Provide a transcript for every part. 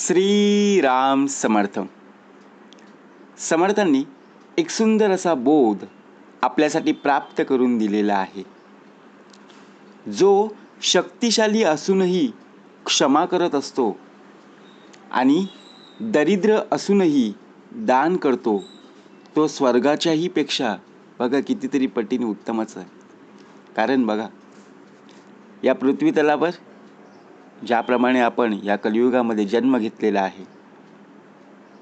श्रीराम समर्थ. समर्थांनी एक सुंदर असा बोध आपल्यासाठी प्राप्त करून दिलेला आहे. जो शक्तिशाली असूनही क्षमा करत असतो आणि दरिद्र असूनही दान करतो तो स्वर्गाच्याही पेक्षा बघा कितीतरी पटीने उत्तमच आहे. कारण बघा या पृथ्वीतलावर ज्याप्रमाणे आपण या कलियुगामध्ये जन्म घेतलेला आहे.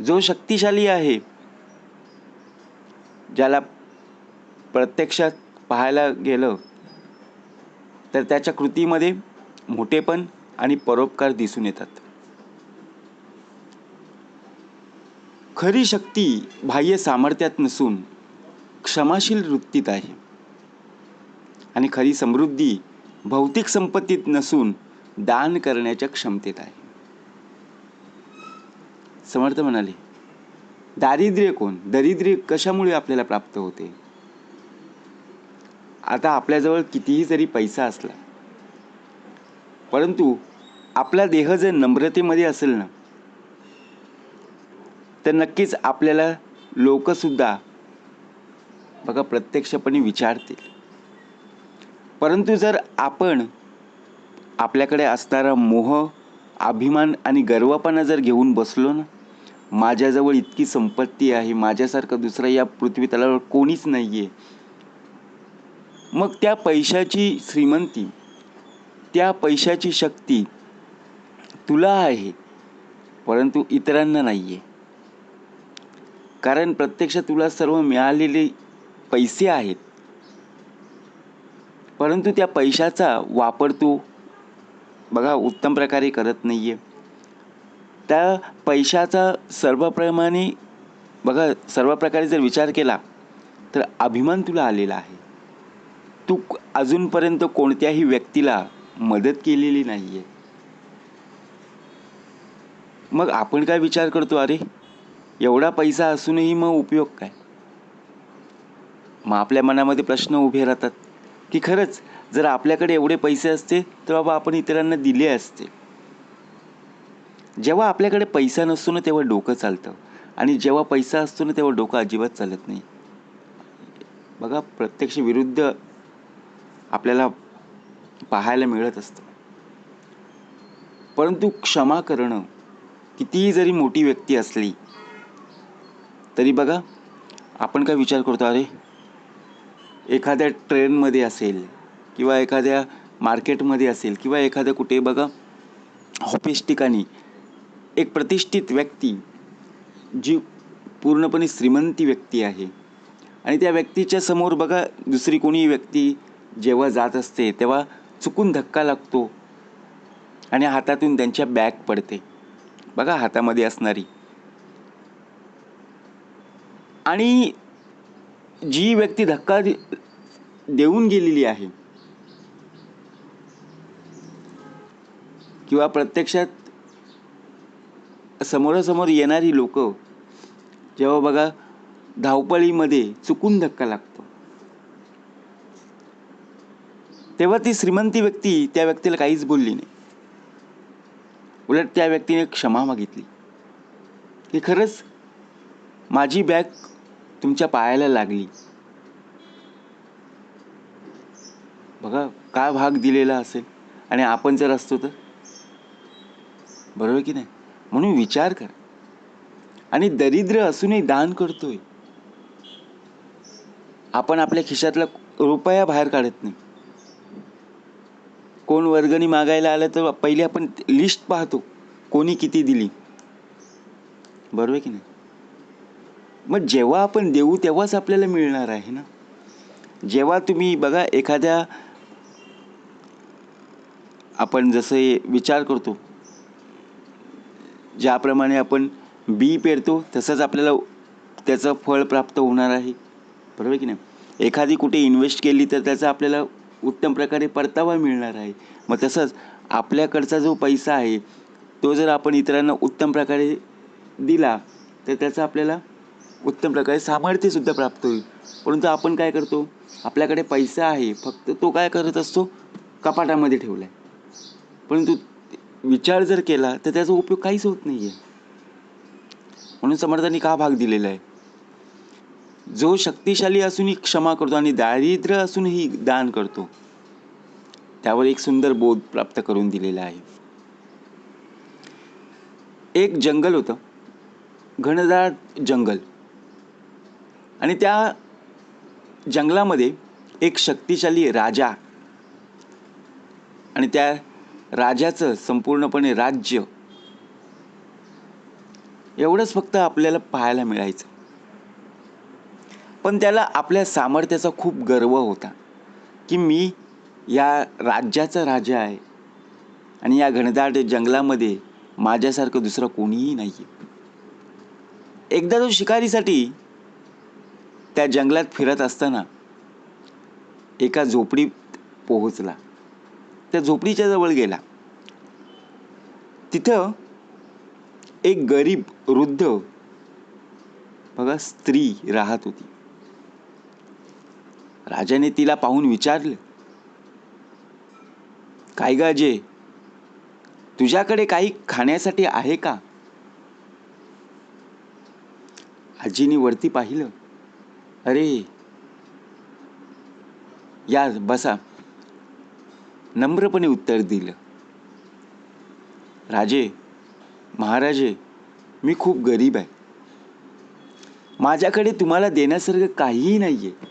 जो शक्तिशाली आहे ज्याला प्रत्यक्षात पाहायला गेलं तर त्याच्या कृतीमध्ये मोठेपण आणि परोपकार दिसून येतात. खरी शक्ती बाह्य सामर्थ्यात नसून क्षमाशील वृत्तीत आहे. आणि खरी समृद्धी भौतिक संपत्तीत नसून दान करण्याच्या क्षमतेत आहे. समर्थ म्हणाले दारिद्र्य कोण? दरिद्र्य कशामुळे आपल्याला प्राप्त होते? आता आपल्याजवळ कितीही जरी पैसा असला परंतु आपला देह जर नम्रतेमध्ये असेल ना तर नक्कीच आपल्याला लोकसुद्धा बघा प्रत्यक्षपणे विचारतील. परंतु जर आपण आपल्याकडे असणारा मोह अभिमान आणि गर्वपणा जर घेऊन बसलो ना माझ्याजवळ इतकी संपत्ती आहे माझ्यासारखं दुसरं या पृथ्वी तलावर कोणीच नाही आहे मग त्या पैशाची श्रीमंती त्या पैशाची शक्ती तुला आहे परंतु इतरांना नाही आहे कारण प्रत्यक्ष तुला सर्व मिळालेले पैसे आहेत. परंतु त्या पैशाचा वापर तू बघा उत्तम प्रकारे करत नाही आहे त्या पैशाचा सर्वप्रमाणे बघा सर्व प्रकारे जर विचार केला तर अभिमान तुला आलेला आहे. तू अजूनपर्यंत कोणत्याही व्यक्तीला मदत केलेली नाही आहे मग आपण काय विचार करतो? अरे एवढा पैसा असूनही मग उपयोग काय? मग आपल्या मनामध्ये प्रश्न उभे राहतात की खरंच जर आपल्याकडे एवढे पैसे असते तर बाबा आपण इतरांना दिले असते. जेव्हा आपल्याकडे पैसा नसतो ना तेव्हा डोकं चालतं. आणि जेव्हा पैसा असतो ना तेव्हा डोकं अजिबात चालत नाही. बघा प्रत्यक्ष विरुद्ध आपल्याला पाहायला मिळत असतं. परंतु क्षमा करणं कितीही जरी मोठी व्यक्ती असली तरी बघा आपण काय विचार करतो अरे एखाद्या ट्रेनमध्ये असेल किंवा एखाद्या मार्केटमध्ये असेल किंवा एखाद्या कुठे बघा ऑफिस ठिकाणी एक प्रतिष्ठित व्यक्ती जी पूर्णपणे श्रीमंती व्यक्ती आहे. आणि त्या व्यक्तीच्या समोर बघा दुसरी कोणी व्यक्ती जेव्हा जात असते तेव्हा चुकून धक्का लागतो आणि हातातून त्यांच्या बॅग पडते. बघा हातामध्ये असणारी. आणि जी व्यक्ती धक्का दे देऊन गेलेली आहे किंवा प्रत्यक्षात समोरासमोर येणारी लोक जेव्हा बघा धावपळीमध्ये चुकून धक्का लागतो. तेव्हा ती श्रीमंती व्यक्ती त्या व्यक्तीला काहीच बोलली नाही. उलट त्या व्यक्तीने क्षमा मागितली. की खरंच माझी बॅग तुमच्या पायाला लागली. बघा काय भाग दिलेला असेल? आणि आपण जर असतो तर? बरोबर की नाही? म्हणून विचार कर. आणि दरिद्र असूनही दान करतोय. आपण आपल्या खिशातला रुपया बाहेर काढत नाही. कोण वर्गणी मागायला आलं तर पहिले आपण लिस्ट पाहतो. कोणी किती दिली. बरोबर की नाही? मग जेव्हा आपण देऊ तेव्हाच आपल्याला मिळणार आहे ना? जेव्हा तुम्ही बघा एखाद्या आपण जसे विचार करतो ज्याप्रमाणे आपण बी पेरतो तसंच आपल्याला त्याचं फळ प्राप्त होणार आहे. बरोबर की नाही? एखादी कुठे इन्व्हेस्ट केली तर त्याचा आपल्याला उत्तम प्रकारे परतावा मिळणार आहे. मग तसंच आपल्याकडचा जो पैसा आहे तो जर आपण इतरांना उत्तम प्रकारे दिला तर त्याचा आपल्याला उत्तम प्रकारे सामर्थ्यसुद्धा प्राप्त होईल. परंतु आपण काय करतो? आपल्याकडे पैसा आहे फक्त तो काय करत असतो? कपाटामध्ये ठेवला आहे परंतु विचार जर केला तर त्याचा उपयोग काहीच होत नाही आहे म्हणून समर्थांनी का भाग दिलेला आहे? जो शक्तिशाली असूनही क्षमा करतो आणि दारिद्र्य असूनही दान करतो त्यावर एक सुंदर बोध प्राप्त करून दिलेला आहे. एक जंगल होतं. घनदाट जंगल. आणि त्या जंगलामध्ये एक शक्तिशाली राजा आणि त्या राजाचं संपूर्णपणे राज्य. एवढंच फक्त आपल्याला पाहायला मिळायचं. पण त्याला आपल्या सामर्थ्याचा खूप गर्व होता की मी या राज्याचा राजा आहे आणि या घनदाट जंगलामध्ये माझ्यासारखं दुसरं कोणीही नाही आहे एकदा तो शिकारीसाठी त्या जंगलात फिरत असताना एका झोपडीत पोहोचला. त्या झोपडीच्या जवळ गेला. तिथं एक गरीब वृद्ध बघा स्त्री राहत होती. राजाने तिला पाहून विचारलं काय गाजे तुझ्याकडे काही खाण्यासाठी आहे का? आजीने वरती पाहिलं अरे या बसा. नम्रपणे उत्तर दिलं. राजे महाराजे मी खूप गरीब आहे. माझ्याकडे तुम्हाला देण्यासारखं काहीही नाही आहे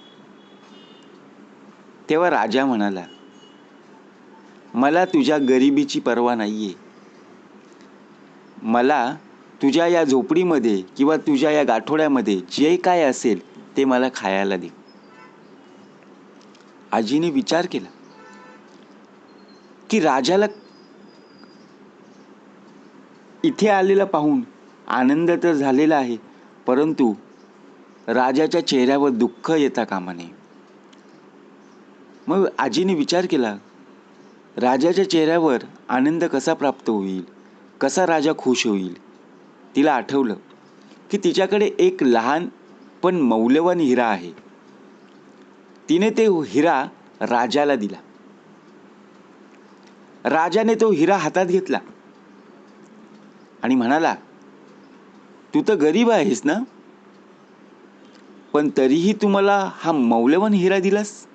तेव्हा राजा म्हणाला मला तुझ्या गरिबीची पर्वा नाही आहे मला तुझ्या या झोपडीमध्ये किंवा तुझ्या या गाठोड्यामध्ये जे काय असेल ते मला खायला दे. आजीने विचार केला की राजाला इथे आलेला पाहून आनंद तर झालेला आहे परंतु राजाच्या चेहऱ्यावर दुःख येता कामा नये. मग आजीने विचार केला राजाच्या चेहऱ्यावर आनंद कसा प्राप्त होईल? कसा राजा खुश होईल? तिला आठवलं की तिच्याकडे एक लहान पण मौल्यवान हिरा आहे. तिने ते हिरा राजाला दिला. राजाने तो हिरा हातात घेतला. आणि म्हणाला तू तर गरीब आहेस ना? पण तरीही तू मला हा मौल्यवान हिरा दिलास?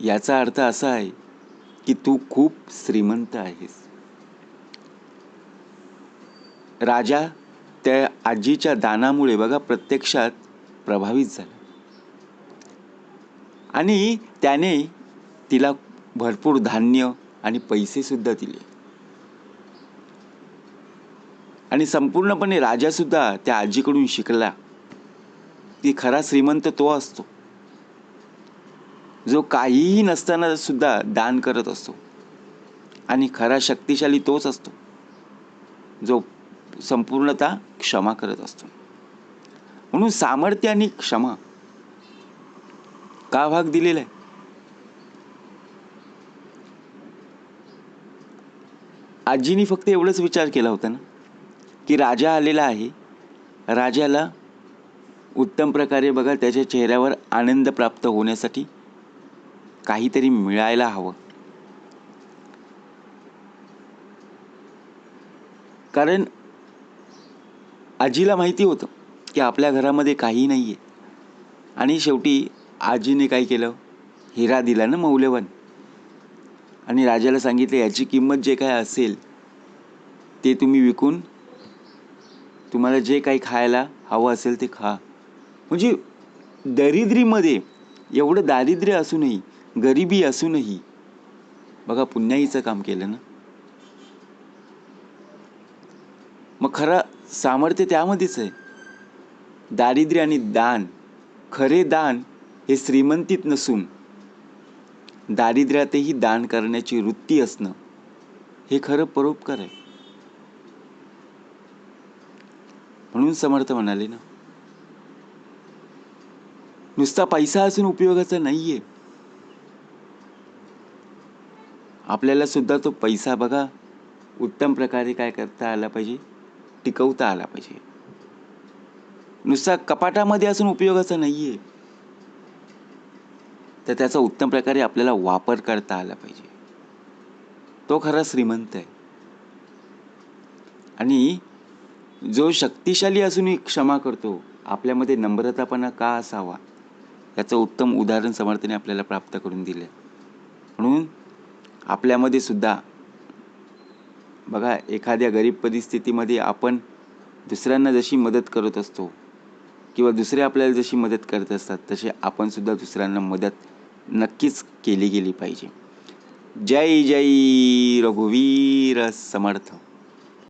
याचा अर्थ असा आहे की तू खूप श्रीमंत आहेस. राजा त्या आजीच्या दानामुळे बघा प्रत्यक्षात प्रभावित झाला. आणि त्याने तिला भरपूर धान्य आणि पैसेसुद्धा दिले. आणि संपूर्णपणे राजासुद्धा त्या आजीकडून शिकला. की खरा श्रीमंत तो असतो. जो काहीही नसताना सुद्धा दान करत असतो. आणि खरा शक्तिशाली तोच असतो. जो संपूर्णतः क्षमा करत असतो. म्हणून सामर्थ्य आणि क्षमा का भाग दिलेला आहे? आजीनी फक्त एवढंच विचार केला होता ना की राजा आलेला आहे. राजाला उत्तम प्रकारे बघा त्याच्या चेहऱ्यावर आनंद प्राप्त होण्यासाठी काहीतरी मिळायला हवं. कारण आजीला माहिती होतं की आपल्या घरामध्ये काही नाही आहे आणि शेवटी आजीने काय केलं? हिरा दिला ना मौल्यवान. आणि राजाला सांगितलं याची किंमत जे काय असेल ते तुम्ही विकून तुम्हाला जे काही खायला हवं असेल ते खा. म्हणजे दरिद्रीमध्ये एवढं दारिद्र्य असूनही गरिबी असूनही बघा पुण्याईचं काम केलं ना. मग खरं सामर्थ्य त्यामध्येच आहे. दारिद्र्य आणि दान खरे दान हे श्रीमंतीत नसून दारिद्र्यातही दान करण्याची वृत्ती असणं हे खरं परोपकार आहे. म्हणून समर्थ म्हणाले ना. नुसता पैसा असून उपयोगाचा नाहीये. आपल्याला सुद्धा तो पैसा बघा उत्तम प्रकारे काय करता आला पाहिजे टिकवता आला पाहिजे. नुसता कपाटामध्ये असून उपयोगाचा नाहीये. तर त्याचा उत्तम प्रकारे आपल्याला वापर करता आला पाहिजे. तो खरा श्रीमंत आहे. आणि जो शक्तिशाली असूनही क्षमा करतो आपल्यामध्ये नम्रतापणा का असावा याचं उत्तम उदाहरण समर्थने आपल्याला प्राप्त करून दिले. म्हणून आपल्यामध्ये सुद्धा बघा एखाद्या गरीब परिस्थितीमध्ये आपण दुसऱ्यांना जशी मदत करत असतो किंवा दुसरे आपल्याला जशी मदत करत असतात तसे आपणसुद्धा दुसऱ्यांना मदत नक्कीच केली गेली पाहिजे. जय जय रघुवीर समर्थ.